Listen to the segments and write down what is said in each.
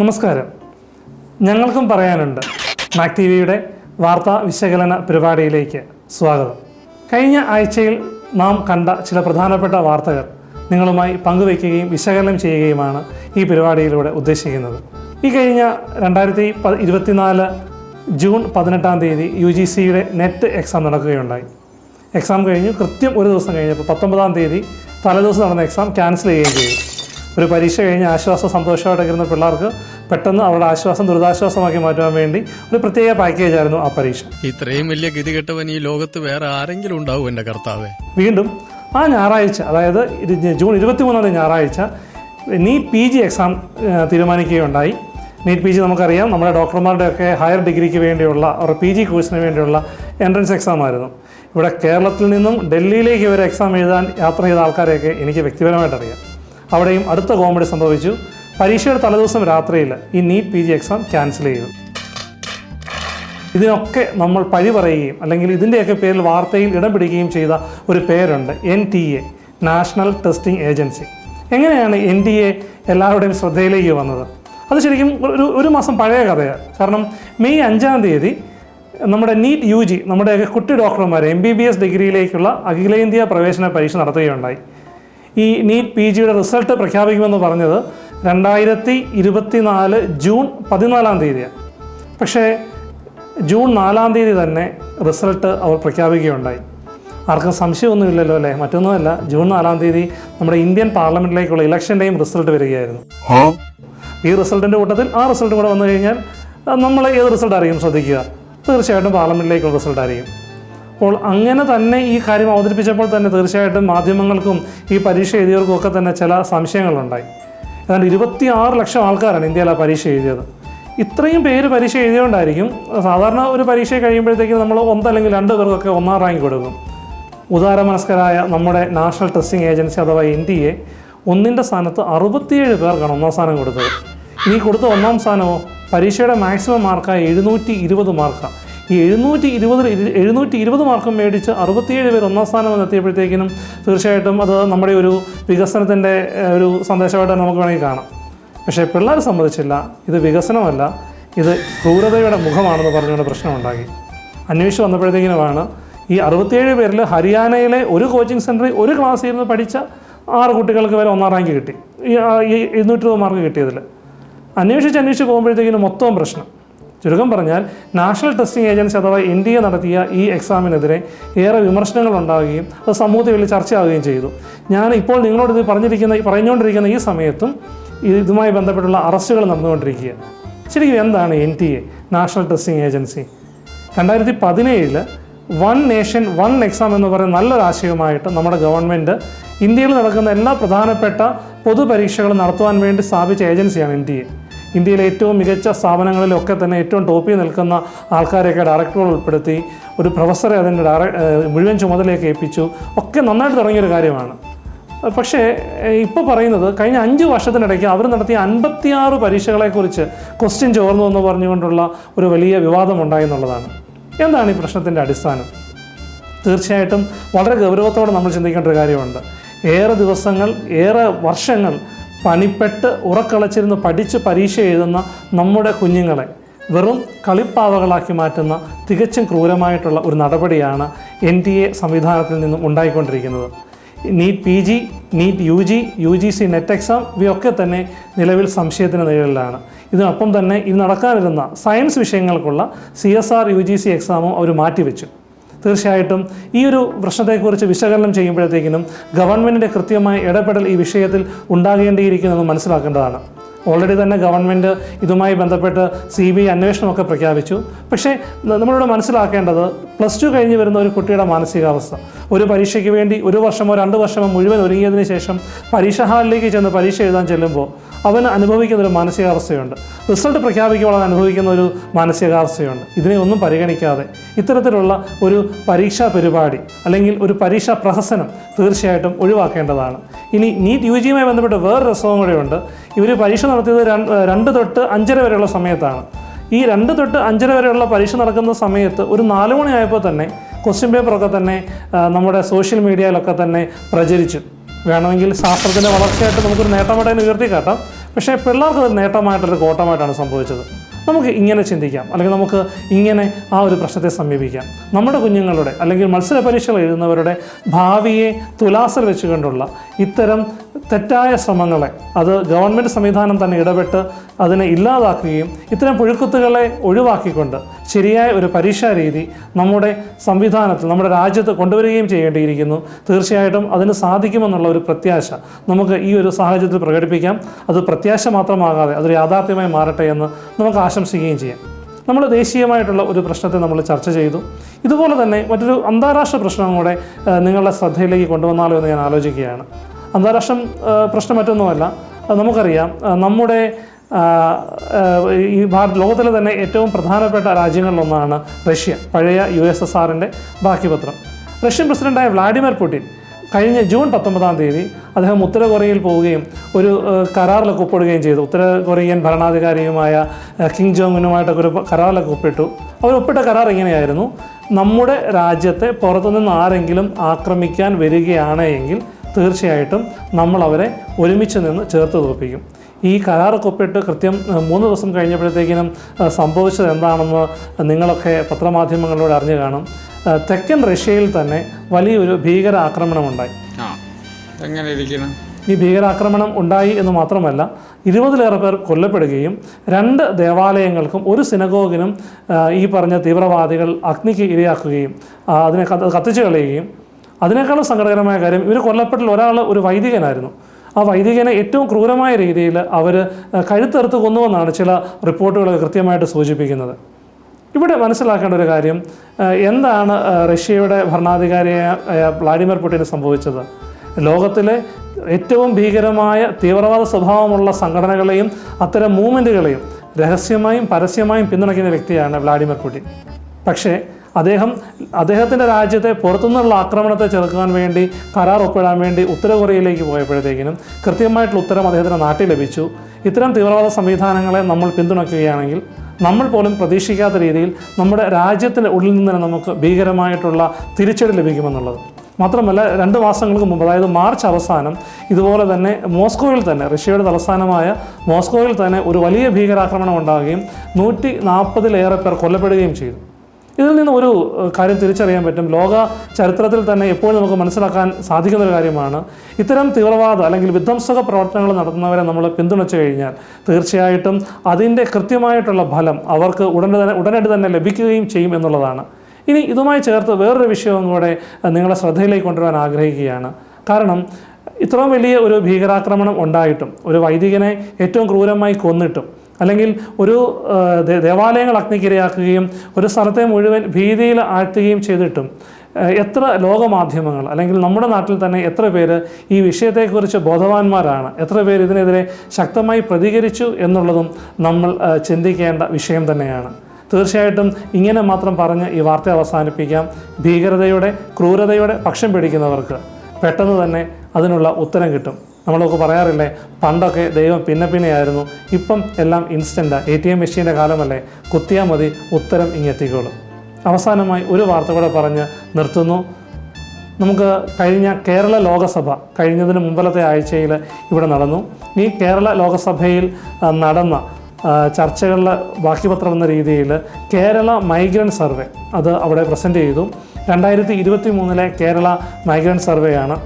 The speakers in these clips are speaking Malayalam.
നമസ്കാരം. ഞങ്ങൾക്കും പറയാനുണ്ട്. മാക് ടി വിയുടെ വാർത്താ വിശകലന പരിപാടിയിലേക്ക് സ്വാഗതം. കഴിഞ്ഞ ആഴ്ചയിൽ നാം കണ്ട ചില പ്രധാനപ്പെട്ട വാർത്തകൾ നിങ്ങളുമായി പങ്കുവയ്ക്കുകയും വിശകലനം ചെയ്യുകയുമാണ് ഈ പരിപാടിയിലൂടെ ഉദ്ദേശിക്കുന്നത്. ഈ കഴിഞ്ഞ രണ്ടായിരത്തി ഇരുപത്തിനാല് ജൂൺ പതിനെട്ടാം തീയതി യു ജി സിയുടെ നെറ്റ് എക്സാം നടക്കുകയുണ്ടായി. എക്സാം കഴിഞ്ഞു കൃത്യം ഒരു ദിവസം കഴിഞ്ഞപ്പോൾ പത്തൊമ്പതാം തീയതി തലേദിവസം നടന്ന എക്സാം ക്യാൻസൽ ചെയ്യുകയും ചെയ്തു. ഒരു പരീക്ഷ കഴിഞ്ഞ് ആശ്വാസം സന്തോഷമായിട്ട് ഇരുന്ന പിള്ളേർക്ക് പെട്ടെന്ന് അവരുടെ ആശ്വാസം ദുരിതാശ്വാസമാക്കി മാറ്റുവാൻ വേണ്ടി ഒരു പ്രത്യേക പാക്കേജ് ആയിരുന്നു ആ പരീക്ഷ. ഇത്രയും വലിയ ഗതികെട്ടവൻ ഈ ലോകത്ത് വേറെ ആരെങ്കിലും ഉണ്ടാവും എന്റെ കർത്താവേ. വീണ്ടും ആ ഞായറാഴ്ച അതായത് ജൂൺ ഇരുപത്തിമൂന്നാം തീയതി ഞായറാഴ്ച നീറ്റ് പി ജി എക്സാം തീരുമാനിക്കുകയുണ്ടായി. നീറ്റ് പി ജി നമുക്കറിയാം നമ്മുടെ ഡോക്ടർമാരുടെയൊക്കെ ഹയർ ഡിഗ്രിക്ക് വേണ്ടിയുള്ള ഒരു പി ജി കോഴ്സിന് വേണ്ടിയുള്ള എൻട്രൻസ് എക്സാം ആയിരുന്നു. ഇവിടെ കേരളത്തിൽ നിന്നും ഡൽഹിയിലേക്ക് വരെ എക്സാം എഴുതാൻ യാത്ര ചെയ്ത ആൾക്കാരെയൊക്കെ എനിക്ക് വ്യക്തിപരമായിട്ട് അറിയാം അവിടെയും അടുത്ത കോമഡി സംഭവിച്ചു. പരീക്ഷയുടെ തലേദിവസം രാത്രിയിൽ ഈ NEET P G exam cancel ചെയ്തു. ഇതിനൊക്കെ നമ്മൾ പഴി പറയുകയും അല്ലെങ്കിൽ ഇതിന്റെയൊക്കെ പേരിൽ വാർത്തയിൽ ഇടം പിടിക്കുകയും ചെയ്ത ഒരു പേരുണ്ട് N T A national testing agency എങ്ങനെയാണ് എൻ ടി എ എല്ലാവരുടെയും ശ്രദ്ധയിലേക്ക് വന്നത്? അത് ശരിക്കും ഒരു ഒരു മാസം പഴയ കഥയാണ് കാരണം മെയ് അഞ്ചാം തീയതി നമ്മുടെ നീറ്റ് യു ജി നമ്മുടെയൊക്കെ കുട്ടി ഡോക്ടർമാർ എം ബി ബി എസ് ഡിഗ്രിയിലേക്കുള്ള അഖിലേന്ത്യാ പ്രവേശന പരീക്ഷ നടത്തുകയുണ്ടായി. ഈ നീറ്റ് പി ജിയുടെ റിസൾട്ട് പ്രഖ്യാപിക്കുമെന്ന് പറഞ്ഞത് രണ്ടായിരത്തി ഇരുപത്തിനാല് ജൂൺ പതിനാലാം തീയതിയാണ്. പക്ഷേ ജൂൺ നാലാം തീയതി തന്നെ റിസൾട്ട് അവർ പ്രഖ്യാപിക്കുകയുണ്ടായി. ആർക്കും സംശയമൊന്നുമില്ലല്ലോ അല്ലേ? മറ്റൊന്നുമല്ല ജൂൺ നാലാം തീയതി നമ്മുടെ ഇന്ത്യൻ പാർലമെന്റിലേക്കുള്ള ഇലക്ഷന്റെയും റിസൾട്ട് വരികയായിരുന്നു. ഈ റിസൾട്ടിന്റെ കൂട്ടത്തിൽ ആ റിസൾട്ട് കൂടെ വന്നു കഴിഞ്ഞാൽ നമ്മൾ ഏത് റിസൾട്ട് അറിയും? ശ്രദ്ധിക്കുക. തീർച്ചയായിട്ടും പാർലമെന്റിലേക്കുള്ള റിസൾട്ട് അറിയും. അപ്പോൾ അങ്ങനെ തന്നെ ഈ കാര്യം അവതരിപ്പിച്ചപ്പോൾ തന്നെ തീർച്ചയായിട്ടും മാധ്യമങ്ങൾക്കും ഈ പരീക്ഷ എഴുതിയവർക്കും ഒക്കെ തന്നെ ചില സംശയങ്ങളുണ്ടായി. ഏതാണ്ട് ഇരുപത്തി ആറ് ലക്ഷം ആൾക്കാരാണ് ഇന്ത്യയിൽ ആ പരീക്ഷ എഴുതിയത്. ഇത്രയും പേര് പരീക്ഷ എഴുതിയോണ്ടായിരിക്കും സാധാരണ ഒരു പരീക്ഷ കഴിയുമ്പോഴത്തേക്കും നമ്മൾ ഒന്നല്ലെങ്കിൽ രണ്ട് പേർക്കൊക്കെ ഒന്നാം റാങ്ക് കൊടുക്കും. ഉദാരമനസ്കരായ നമ്മുടെ നാഷണൽ ടെസ്റ്റിംഗ് ഏജൻസി അഥവാ എൻ ടി എ ഒന്നിന്റെ സ്ഥാനത്ത് അറുപത്തിയേഴ് പേർക്കാണ് ഒന്നാം സ്ഥാനം കൊടുത്തത്. ഇനി കൊടുത്ത ഒന്നാം സ്ഥാനമോ? പരീക്ഷയുടെ മാക്സിമം മാർക്കായ എഴുന്നൂറ്റി ഇരുപത് മാർക്കാണ് ഈ എഴുന്നൂറ്റി ഇരുപതിൽ എഴുന്നൂറ്റി ഇരുപത് മാർക്കും മേടിച്ച് അറുപത്തിയേഴ് പേർ ഒന്നാം സ്ഥാനം എത്തിയപ്പോഴത്തേക്കിനും തീർച്ചയായിട്ടും അത് നമ്മുടെ ഒരു വികസനത്തിന്റെ ഒരു സന്ദേശമായിട്ട് നമുക്ക് വേണമെങ്കിൽ കാണാം. പക്ഷേ പിള്ളേർ സമ്മതിച്ചില്ല. ഇത് വികസനമല്ല. ഇത് ക്രൂരതയുടെ മുഖമാണെന്ന് പറഞ്ഞുകൊണ്ട് പ്രശ്നമുണ്ടാക്കി. അന്വേഷിച്ച് വന്നപ്പോഴത്തേക്കിനുമാണ് ഈ അറുപത്തിയേഴ് പേരിൽ ഹരിയാനയിലെ ഒരു കോച്ചിങ് സെന്ററിൽ ഒരു ക്ലാസ്സിൽ ഇരുന്ന് പഠിച്ച ആറ് കുട്ടികൾക്ക് വരെ ഒന്നാം റാങ്ക് കിട്ടി. ഈ എഴുന്നൂറ്റി ഇരുപത് മാർക്ക് കിട്ടിയതിൽ. അന്വേഷിച്ച് അന്വേഷിച്ച് പോകുമ്പോഴത്തേക്കിനും മൊത്തം പ്രശ്നം. ചുരുക്കം പറഞ്ഞാൽ നാഷണൽ ടെസ്റ്റിംഗ് ഏജൻസി അഥവാ എൻ ഡി എ നടത്തിയ ഈ എക്സാമിനെതിരെ ഏറെ വിമർശനങ്ങൾ ഉണ്ടാവുകയും അത് സമൂഹത്തിൽ വലിയ ചർച്ചയാവുകയും ചെയ്തു. ഞാൻ ഇപ്പോൾ നിങ്ങളോട് ഇത് പറഞ്ഞിരിക്കുന്ന പറഞ്ഞുകൊണ്ടിരിക്കുന്ന ഈ സമയത്തും ഇതുമായി ബന്ധപ്പെട്ടുള്ള അറസ്റ്റുകൾ നടന്നുകൊണ്ടിരിക്കുക ശരിക്കും എന്താണ് N T A national testing agency? രണ്ടായിരത്തി പതിനേഴിൽ വൺ നേഷൻ വൺ എക്സാം എന്ന് പറയുന്ന നല്ലൊരു ആശയവുമായിട്ട് നമ്മുടെ ഗവൺമെന്റ് ഇന്ത്യയിൽ നടക്കുന്ന എല്ലാ പ്രധാനപ്പെട്ട പൊതുപരീക്ഷകളും നടത്തുവാൻ വേണ്ടി സ്ഥാപിച്ച ഏജൻസിയാണ് എൻ ടി എ. ഇന്ത്യയിലെ ഏറ്റവും മികച്ച സ്ഥാപനങ്ങളിലൊക്കെ തന്നെ ഏറ്റവും ടോപ്പിൽ നിൽക്കുന്ന ആൾക്കാരെയൊക്കെ ഡയറക്ടറുകൾ ഉൾപ്പെടുത്തി ഒരു പ്രൊഫസറെ അതിന്റെ ഡയറ മുഴുവൻ ചുമതലയൊക്കെ ഏൽപ്പിച്ചു. ഒക്കെ നന്നായിട്ട് തുടങ്ങിയൊരു കാര്യമാണ്. പക്ഷേ ഇപ്പോൾ പറയുന്നത് കഴിഞ്ഞ അഞ്ച് വർഷത്തിനിടയ്ക്ക് അവർ നടത്തിയ അൻപത്തിയാറ് പരീക്ഷകളെക്കുറിച്ച് ക്വസ്റ്റ്യൻ ചോർന്നു എന്ന് പറഞ്ഞുകൊണ്ടുള്ള ഒരു വലിയ വിവാദമുണ്ടായി എന്നുള്ളതാണ്. എന്താണ് ഈ പ്രശ്നത്തിന്റെ അടിസ്ഥാനം? തീർച്ചയായിട്ടും വളരെ ഗൗരവത്തോടെ നമ്മൾ ചിന്തിക്കേണ്ട ഒരു കാര്യമുണ്ട്. ഏറെ ദിവസങ്ങൾ ഏറെ വർഷങ്ങൾ പണിപ്പെട്ട് ഉറക്കളച്ചിരുന്ന് പഠിച്ച് പരീക്ഷ എഴുതുന്ന നമ്മുടെ കുഞ്ഞുങ്ങളെ വെറും കളിപ്പാവകളാക്കി മാറ്റുന്ന തികച്ചും ക്രൂരമായിട്ടുള്ള ഒരു നടപടിയാണ് എൻ ടി എ സംവിധാനത്തിൽ നിന്നും ഉണ്ടായിക്കൊണ്ടിരിക്കുന്നത്. NEET P G NEET U G U G C NET exam ഇവയൊക്കെ തന്നെ നിലവിൽ സംശയത്തിന് നിഴലിലാണ്. ഇതിനൊപ്പം തന്നെ ഇത് നടക്കാനിരുന്ന science വിഷയങ്ങൾക്കുള്ള C S R U G C എക്സാമും അവർ മാറ്റിവെച്ചു. തീർച്ചയായിട്ടും ഈ ഒരു പ്രശ്നത്തെക്കുറിച്ച് വിശകലനം ചെയ്യുമ്പോഴത്തേക്കിനും ഗവൺമെന്റിന്റെ കൃത്യമായ ഇടപെടൽ ഈ വിഷയത്തിൽ ഉണ്ടാകേണ്ടിയിരിക്കുന്നെന്ന് മനസ്സിലാക്കേണ്ടതാണ്. ഓൾറെഡി തന്നെ ഗവൺമെന്റ് ഇതുമായി ബന്ധപ്പെട്ട് സി ബി ഐ അന്വേഷണമൊക്കെ പ്രഖ്യാപിച്ചു. പക്ഷേ നമ്മളിവിടെ മനസ്സിലാക്കേണ്ടത് പ്ലസ് ടു കഴിഞ്ഞ് വരുന്ന ഒരു കുട്ടിയുടെ മാനസികാവസ്ഥ. ഒരു പരീക്ഷയ്ക്ക് വേണ്ടി ഒരു വർഷമോ രണ്ട് വർഷമോ മുഴുവൻ ഒരുങ്ങിയതിന് ശേഷം പരീക്ഷാ ഹാളിലേക്ക് ചെന്ന് പരീക്ഷ എഴുതാൻ ചെല്ലുമ്പോൾ അവന് അനുഭവിക്കുന്ന ഒരു മാനസികാവസ്ഥയുണ്ട്. റിസൾട്ട് പ്രഖ്യാപിക്കുമ്പോൾ അവൻ അനുഭവിക്കുന്ന ഒരു മാനസികാവസ്ഥയുണ്ട്. ഇതിനെ ഒന്നും പരിഗണിക്കാതെ ഇത്തരത്തിലുള്ള ഒരു പരീക്ഷാ പരിപാടി അല്ലെങ്കിൽ ഒരു പരീക്ഷാ പ്രഹസനം തീർച്ചയായിട്ടും ഒഴിവാക്കേണ്ടതാണ്. ഇനി നീറ്റ് യു ജിയുമായി ബന്ധപ്പെട്ട് വേറൊരു രസവും കൂടെയുണ്ട്. ഇവർ പരീക്ഷ നടത്തിയത് രണ്ട് തൊട്ട് അഞ്ചര വരെയുള്ള സമയത്താണ്. ഈ രണ്ട് തൊട്ട് അഞ്ചര വരെയുള്ള പരീക്ഷ നടക്കുന്ന സമയത്ത് ഒരു നാല് മണിയായപ്പോൾ തന്നെ ക്വസ്റ്റ്യൻ പേപ്പറൊക്കെ തന്നെ നമ്മുടെ സോഷ്യൽ മീഡിയയിലൊക്കെ തന്നെ പ്രചരിച്ചു. വേണമെങ്കിൽ ശാസ്ത്രത്തിന്റെ വളർച്ചയായിട്ട് നമുക്കൊരു നേട്ടമായിട്ട് ഉയർത്തി കാട്ടാം. പക്ഷേ പിള്ളേർക്ക് ഒരു നേട്ടമായിട്ടൊരു കോട്ടമായിട്ടാണ് സംഭവിച്ചത്. നമുക്ക് ഇങ്ങനെ ചിന്തിക്കാം. അല്ലെങ്കിൽ നമുക്ക് ഇങ്ങനെ ആ ഒരു പ്രശ്നത്തെ സമീപിക്കാം. നമ്മുടെ കുഞ്ഞുങ്ങളുടെ അല്ലെങ്കിൽ മത്സര പരീക്ഷകൾ എഴുതുന്നവരുടെ ഭാവിയെ തുലാസിൽ വെച്ചുകൊണ്ടുള്ള ഇത്തരം തെറ്റായ ശ്രമങ്ങളെ അത് ഗവൺമെന്റ് സംവിധാനം തന്നെ ഇടപെട്ട് അതിനെ ഇല്ലാതാക്കുകയും ഇത്തരം പുഴുക്കുത്തുകളെ ഒഴിവാക്കിക്കൊണ്ട് ശരിയായ ഒരു പരീക്ഷാ രീതി നമ്മുടെ സംവിധാനത്തിൽ നമ്മുടെ രാജ്യത്ത് കൊണ്ടുവരികയും ചെയ്യേണ്ടിയിരിക്കുന്നു. തീർച്ചയായിട്ടും അതിന് സാധിക്കുമെന്നുള്ള ഒരു പ്രത്യാശ നമുക്ക് ഈ ഒരു സാഹചര്യത്തിൽ പ്രകടിപ്പിക്കാം. അത് പ്രത്യാശ മാത്രമാകാതെ അതൊരു യാഥാർത്ഥ്യമായി മാറട്ടെ എന്ന് നമുക്ക് ആശംസിക്കുകയും ചെയ്യാം. നമ്മൾ ദേശീയമായിട്ടുള്ള ഒരു പ്രശ്നത്തെ നമ്മൾ ചർച്ച ചെയ്തു. ഇതുപോലെ തന്നെ മറ്റൊരു അന്താരാഷ്ട്ര പ്രശ്നം കൂടെ നിങ്ങളുടെ ശ്രദ്ധയിലേക്ക് കൊണ്ടുവന്നാലോ എന്ന് ഞാൻ ആലോചിക്കുകയാണ്. അന്താരാഷ്ട്ര പ്രശ്നം മറ്റൊന്നുമല്ല. നമുക്കറിയാം നമ്മുടെ ഈ ഭാരത് ലോകത്തിലെ തന്നെ ഏറ്റവും പ്രധാനപ്പെട്ട രാജ്യങ്ങളിലൊന്നാണ് റഷ്യ പഴയ യു എസ് എസ് ആറിന്റെ ബാക്കി പത്രം റഷ്യൻ പ്രസിഡന്റായ വ്ളാഡിമിർ പുടിൻ കഴിഞ്ഞ ജൂൺ പത്തൊമ്പതാം തീയതി അദ്ദേഹം ഉത്തര കൊറിയയിൽ പോവുകയും ഒരു കരാറിലൊക്കെ ഒപ്പിടുകയും ചെയ്തു. ഉത്തര കൊറിയൻ ഭരണാധികാരിയുമായ കിങ് ജോങ്ങിനുമായിട്ടൊക്കെ ഒരു കരാറിലൊക്കെ ഒപ്പിട്ടു. അവർ ഒപ്പിട്ട കരാർ ഇങ്ങനെയായിരുന്നു. നമ്മുടെ രാജ്യത്തെ പുറത്തുനിന്ന് ആരെങ്കിലും ആക്രമിക്കാൻ വരികയാണ് എങ്കിൽ തീർച്ചയായിട്ടും നമ്മൾ അവരെ ഒരുമിച്ച് നിന്ന് ചേർത്ത് തോൽപ്പിക്കും. ഈ കരാറൊക്കെ ഒപ്പിട്ട് കൃത്യം മൂന്ന് ദിവസം കഴിഞ്ഞപ്പോഴത്തേക്കിനും സംഭവിച്ചത് എന്താണെന്ന് നിങ്ങളൊക്കെ പത്രമാധ്യമങ്ങളിലൂടെ അറിഞ്ഞു കാണും. തെക്കൻ റഷ്യയിൽ തന്നെ വലിയൊരു ഭീകര ആക്രമണമുണ്ടായി എങ്ങനെ ഇരിക്കണം ഈ ഭീകരാക്രമണം ഉണ്ടായി എന്ന് മാത്രമല്ല ഇരുപതിലേറെ പേർ കൊല്ലപ്പെടുകയും രണ്ട് ദേവാലയങ്ങൾക്കും ഒരു സിനഗോഗിനും ഈ പറഞ്ഞ തീവ്രവാദികൾ അഗ്നിക്ക് ഇരയാക്കുകയും അതിനെ കത്ത് കത്തിച്ചു കളയുകയും അതിനേക്കാളും സങ്കടകരമായ കാര്യം ഇവർ കൊല്ലപ്പെട്ടിൽ ഒരാൾ ഒരു വൈദികനായിരുന്നു. ആ വൈദികനെ ഏറ്റവും ക്രൂരമായ രീതിയിൽ അവർ കഴുത്തെറുത്ത് കൊന്നുവെന്നാണ് ചില റിപ്പോർട്ടുകൾ കൃത്യമായിട്ട് സൂചിപ്പിക്കുന്നത്. ഇവിടെ മനസ്സിലാക്കേണ്ട ഒരു കാര്യം എന്താണ് റഷ്യയുടെ ഭരണാധികാരിയായ വ്ളാഡിമിർ പുടിന് സംഭവിച്ചത്? ലോകത്തിലെ ഏറ്റവും ഭീകരമായ തീവ്രവാദ സ്വഭാവമുള്ള സംഘടനകളെയും അത്തരം മൂവ്മെന്റുകളെയും രഹസ്യമായും പരസ്യമായും പിന്തുണയ്ക്കുന്ന വ്യക്തിയാണ് വ്ളാഡിമിർ പുടിൻ. പക്ഷേ അദ്ദേഹം അദ്ദേഹത്തിന്റെ രാജ്യത്തെ പുറത്തുനിന്നുള്ള ആക്രമണത്തെ ചെറുക്കാൻ വേണ്ടി കരാർ ഒപ്പിടാൻ വേണ്ടി ഉത്തര കൊറിയയിലേക്ക് പോയപ്പോഴത്തേക്കിനും കൃത്യമായിട്ടുള്ള ഉത്തരം അദ്ദേഹത്തിന്റെ നാട്ടിൽ ലഭിച്ചു. ഇത്തരം തീവ്രവാദ സംവിധാനങ്ങളെ നമ്മൾ പിന്തുണയ്ക്കുകയാണെങ്കിൽ നമ്മൾ പോലും പ്രതീക്ഷിക്കാത്ത രീതിയിൽ നമ്മുടെ രാജ്യത്തിന്റെ ഉള്ളിൽ നിന്ന് തന്നെ നമുക്ക് ഭീകരമായിട്ടുള്ള തിരിച്ചടി ലഭിക്കുമെന്നുള്ളത്. മാത്രമല്ല രണ്ട് മാസങ്ങൾക്ക് മുമ്പ് അതായത് മാർച്ച് അവസാനം ഇതുപോലെ തന്നെ മോസ്കോയിൽ തന്നെ റഷ്യയുടെ തലസ്ഥാനമായ മോസ്കോയിൽ തന്നെ ഒരു വലിയ ഭീകരാക്രമണം ഉണ്ടാകുകയും നൂറ്റി നാൽപ്പതിലേറെ പേർ കൊല്ലപ്പെടുകയും ചെയ്തു. ഇതിൽ നിന്ന് ഒരു കാര്യം തിരിച്ചറിയാൻ പറ്റും. ലോക ചരിത്രത്തിൽ തന്നെ എപ്പോഴും നമുക്ക് മനസ്സിലാക്കാൻ സാധിക്കുന്ന ഒരു കാര്യമാണ്. ഇത്തരം തീവ്രവാദം അല്ലെങ്കിൽ വിധ്വംസക പ്രവർത്തനങ്ങൾ നടത്തുന്നവരെ നമ്മൾ പിന്തുണച്ചു കഴിഞ്ഞാൽ തീർച്ചയായിട്ടും അതിന്റെ കൃത്യമായിട്ടുള്ള ഫലം അവർക്ക് ഉടനെ തന്നെ ഉടനടി തന്നെ ലഭിക്കുകയും ചെയ്യും എന്നുള്ളതാണ്. ഇനി ഇതുമായി ചേർത്ത് വേറൊരു വിഷയവും കൂടെ ഏഹ്, നിങ്ങളെ ശ്രദ്ധയിലേക്ക് കൊണ്ടുവരാൻ ആഗ്രഹിക്കുകയാണ്. കാരണം ഇത്രയും വലിയ ഒരു ഭീകരാക്രമണം ഉണ്ടായിട്ടും ഒരു വൈദികനെ ഏറ്റവും ക്രൂരമായി കൊന്നിട്ടും അല്ലെങ്കിൽ ഒരു ദേവാലയങ്ങൾ അഗ്നിക്കിരയാക്കുകയും ഒരു സ്ഥലത്തെ മുഴുവൻ ഭീതിയിൽ ആഴ്ത്തുകയും ചെയ്തിട്ടും എത്ര ലോകമാധ്യമങ്ങൾ അല്ലെങ്കിൽ നമ്മുടെ നാട്ടിൽ തന്നെ എത്ര പേര് ഈ വിഷയത്തെക്കുറിച്ച് ബോധവാന്മാരാണ് എത്ര പേര് ഇതിനെതിരെ ശക്തമായി പ്രതികരിച്ചു എന്നുള്ളതും നമ്മൾ ചിന്തിക്കേണ്ട വിഷയം തന്നെയാണ്. തീർച്ചയായിട്ടും ഇങ്ങനെ മാത്രം പറഞ്ഞ് ഈ വാർത്ത അവസാനിപ്പിക്കാം. ഭീകരതയുടെ ക്രൂരതയുടെ പക്ഷം പിടിക്കുന്നവർക്ക് പെട്ടെന്ന് തന്നെ അതിനുള്ള ഉത്തരം കിട്ടും. നമ്മളൊക്കെ പറയാറില്ലേ പണ്ടൊക്കെ ദൈവം പിന്നെ പിന്നെയായിരുന്നു ഇപ്പം എല്ലാം ഇൻസ്റ്റന്റ് എ ടി എം മെഷീന്റെ കാലമല്ലേ. കുത്തിയാൽ മതി ഉത്തരം ഇങ്ങെത്തിക്കോളും അവസാനമായി ഒരു വാർത്ത കൂടെ പറഞ്ഞ് നിർത്തുന്നു. നമുക്ക് കഴിഞ്ഞ കേരള ലോകസഭ കഴിഞ്ഞതിന് മുമ്പലത്തെ ആഴ്ചയിൽ ഇവിടെ നടന്നു. ഈ കേരള ലോകസഭയിൽ നടന്ന ചർച്ചകളിലെ ബാക്കിപത്രം എന്ന രീതിയിൽ കേരള മൈഗ്രന്റ് സർവേ അത് അവിടെ പ്രസന്റ് ചെയ്തു. രണ്ടായിരത്തി ഇരുപത്തി മൂന്നിലെ കേരള മൈഗ്രന്റ് സർവേയാണ്.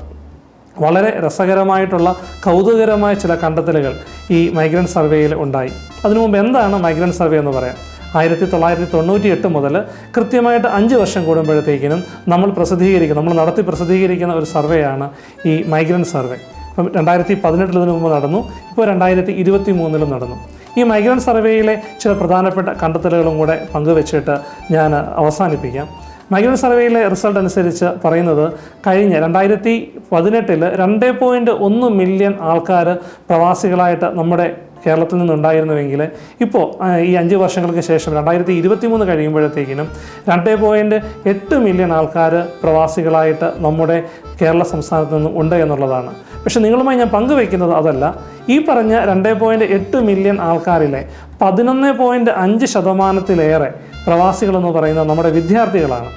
വളരെ രസകരമായിട്ടുള്ള കൗതുകകരമായ ചില കണ്ടെത്തലുകൾ ഈ മൈഗ്രന്റ് സർവേയിൽ ഉണ്ടായി. അതിനു മുമ്പ് എന്താണ് മൈഗ്രന്റ് സർവേ എന്ന് പറയാം? ആയിരത്തി തൊള്ളായിരത്തി തൊണ്ണൂറ്റി എട്ട് മുതൽ കൃത്യമായിട്ട് അഞ്ച് വർഷം കൂടുമ്പോഴത്തേക്കിനും നമ്മൾ പ്രസിദ്ധീകരിക്കുന്ന നമ്മൾ നടത്തി പ്രസിദ്ധീകരിക്കുന്ന ഒരു സർവേയാണ് ഈ മൈഗ്രന്റ് സർവേ ഇപ്പം രണ്ടായിരത്തി പതിനെട്ടിൽ ഇതിനു മുമ്പ് നടന്നു ഇപ്പോൾ രണ്ടായിരത്തി ഇരുപത്തി മൂന്നിലും നടന്നു. ഈ മൈഗ്രന്റ് സർവേയിലെ ചില പ്രധാനപ്പെട്ട കണ്ടെത്തലുകളും കൂടെ പങ്കുവച്ചിട്ട് ഞാൻ അവസാനിപ്പിക്കാം. മൈഗ്രന്റ് സർവേയിലെ റിസൾട്ട് അനുസരിച്ച് പറയുന്നത് കഴിഞ്ഞ രണ്ടായിരത്തി പതിനെട്ടിൽ രണ്ട് പോയിന്റ് ഒന്ന് മില്യൺ ആൾക്കാർ പ്രവാസികളായിട്ട് നമ്മുടെ കേരളത്തിൽ നിന്നുണ്ടായിരുന്നുവെങ്കിൽ ഇപ്പോൾ ഈ അഞ്ച് വർഷങ്ങൾക്ക് ശേഷം രണ്ടായിരത്തി ഇരുപത്തി മൂന്ന് കഴിയുമ്പോഴത്തേക്കിനും രണ്ട് പോയിന്റ് എട്ട് മില്യൺ ആൾക്കാർ പ്രവാസികളായിട്ട് നമ്മുടെ കേരള സംസ്ഥാനത്ത് നിന്നും ഉണ്ട് എന്നുള്ളതാണ്. പക്ഷേ നിങ്ങളുമായി ഞാൻ പങ്കുവയ്ക്കുന്നത് അതല്ല. ഈ പറഞ്ഞ രണ്ട് പോയിന്റ് എട്ട് മില്യൺ ആൾക്കാരിലെ പതിനൊന്ന് പോയിന്റ് അഞ്ച് ശതമാനത്തിലേറെ പ്രവാസികളെന്ന് പറയുന്നത് നമ്മുടെ വിദ്യാർത്ഥികളാണ്.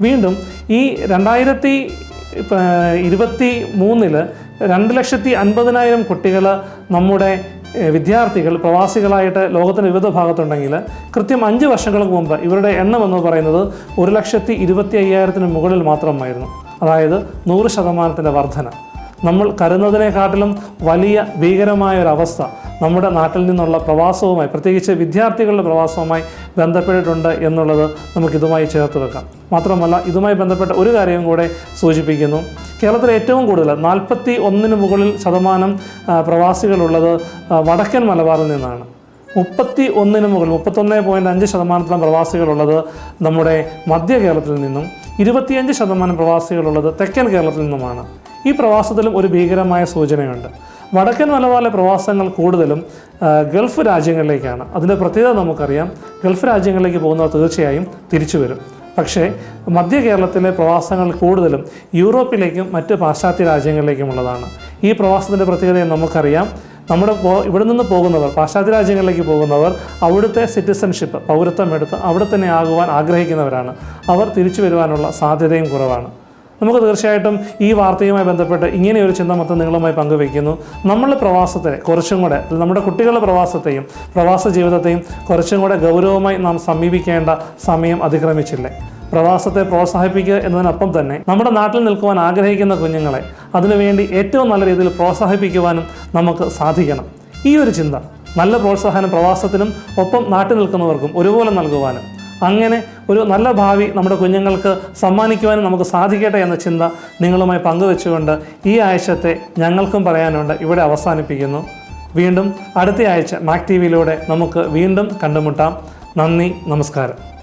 വീണ്ടും ഈ രണ്ടായിരത്തി ഇരുപത്തി മൂന്നിൽ രണ്ട് ലക്ഷത്തി അൻപതിനായിരം കുട്ടികൾ നമ്മുടെ വിദ്യാർത്ഥികൾ പ്രവാസികളായിട്ട് ലോകത്തിന്റെ വിവിധ ഭാഗത്തുണ്ടെങ്കിൽ കൃത്യം അഞ്ച് വർഷങ്ങൾക്ക് മുമ്പ് ഇവരുടെ എണ്ണം എന്ന് പറയുന്നത് ഒരു ലക്ഷത്തി ഇരുപത്തി അയ്യായിരത്തിന് മുകളിൽ മാത്രമായിരുന്നു. അതായത് നൂറ് ശതമാനത്തിന്റെ വർധന. നമ്മൾ കരുതുന്നതിനെക്കാട്ടിലും വലിയ ഭീകരമായ ഒരു അവസ്ഥ നമ്മുടെ നാട്ടിൽ നിന്നുള്ള പ്രവാസവുമായി പ്രത്യേകിച്ച് വിദ്യാർത്ഥികളുടെ പ്രവാസവുമായി ബന്ധപ്പെട്ടിട്ടുണ്ട് എന്നുള്ളത് നമുക്കിതുമായി ചേർത്ത് വെക്കാം. മാത്രമല്ല ഇതുമായി ബന്ധപ്പെട്ട ഒരു കാര്യവും കൂടെ സൂചിപ്പിക്കുന്നു. കേരളത്തിൽ ഏറ്റവും കൂടുതൽ നാൽപ്പത്തി ഒന്നിന് മുകളിൽ ശതമാനം പ്രവാസികളുള്ളത് വടക്കൻ മലബാറിൽ നിന്നാണ്. മുപ്പത്തി ഒന്നിന് മുകളിൽ മുപ്പത്തൊന്ന് പോയിന്റ് അഞ്ച് ശതമാനത്തോളം പ്രവാസികളുള്ളത് നമ്മുടെ മധ്യ കേരളത്തിൽ നിന്നും. ഇരുപത്തിയഞ്ച് ശതമാനം പ്രവാസികളുള്ളത് തെക്കൻ കേരളത്തിൽ നിന്നുമാണ്. ഈ പ്രവാസത്തിലും ഒരു ഭീകരമായ സൂചനയുണ്ട്. വടക്കൻ മലബാറിലെ പ്രവാസങ്ങൾ കൂടുതലും ഗൾഫ് രാജ്യങ്ങളിലേക്കാണ്. അതിന്റെ പ്രത്യേകത നമുക്കറിയാം ഗൾഫ് രാജ്യങ്ങളിലേക്ക് പോകുന്നവർ തീർച്ചയായും തിരിച്ചു വരും. പക്ഷേ മധ്യ കേരളത്തിലെ പ്രവാസങ്ങൾ കൂടുതലും യൂറോപ്പിലേക്കും മറ്റ് പാശ്ചാത്യ രാജ്യങ്ങളിലേക്കുമുള്ളതാണ് ഈ പ്രവാസത്തിന്റെ പ്രത്യേകതയും നമുക്കറിയാം നമ്മുടെ ഇവിടെ നിന്ന് പോകുന്നവർ പാശ്ചാത്യ രാജ്യങ്ങളിലേക്ക് പോകുന്നവർ അവിടുത്തെ സിറ്റിസൺഷിപ്പ് പൗരത്വം എടുത്ത് അവിടെ തന്നെ ആകുവാൻ ആഗ്രഹിക്കുന്നവരാണ്. അവർ തിരിച്ചു വരുവാനുള്ള സാധ്യതയും കുറവാണ്. നമുക്ക് തീർച്ചയായിട്ടും ഈ വാർത്തയുമായി ബന്ധപ്പെട്ട് ഇങ്ങനെ ഒരു ചിന്ത മൊത്തം നിങ്ങളുമായി പങ്കുവയ്ക്കുന്നു. നമ്മളുടെ പ്രവാസത്തെ കുറച്ചും കൂടെ നമ്മുടെ കുട്ടികളുടെ പ്രവാസത്തെയും പ്രവാസ ജീവിതത്തെയും കുറച്ചും കൂടെ ഗൗരവമായി നാം സമീപിക്കേണ്ട സമയം അതിക്രമിച്ചില്ലേ? പ്രവാസത്തെ പ്രോത്സാഹിപ്പിക്കുക എന്നതിനൊപ്പം തന്നെ നമ്മുടെ നാട്ടിൽ നിൽക്കുവാൻ ആഗ്രഹിക്കുന്ന കുഞ്ഞുങ്ങളെ അതിനുവേണ്ടി ഏറ്റവും നല്ല രീതിയിൽ പ്രോത്സാഹിപ്പിക്കുവാനും നമുക്ക് സാധിക്കണം. ഈ ഒരു ചിന്ത നല്ല പ്രോത്സാഹനം പ്രവാസത്തിനും ഒപ്പം നാട്ടിൽ നിൽക്കുന്നവർക്കും ഒരുപോലെ നൽകുവാനും അങ്ങനെ ഒരു നല്ല ഭാവി നമ്മുടെ കുഞ്ഞുങ്ങൾക്ക് സമ്മാനിക്കുവാനും നമുക്ക് സാധിക്കട്ടെ എന്ന ചിന്ത നിങ്ങളുമായി പങ്കുവെച്ചുകൊണ്ട് ഈ ആഴ്ചത്തെ ഞങ്ങൾക്കും പറയാനുണ്ട് ഇവിടെ അവസാനിപ്പിക്കുന്നു. വീണ്ടും അടുത്ത ആഴ്ച മാക് ടി വിയിലൂടെ നമുക്ക് വീണ്ടും കണ്ടുമുട്ടാം. നന്ദി നമസ്കാരം.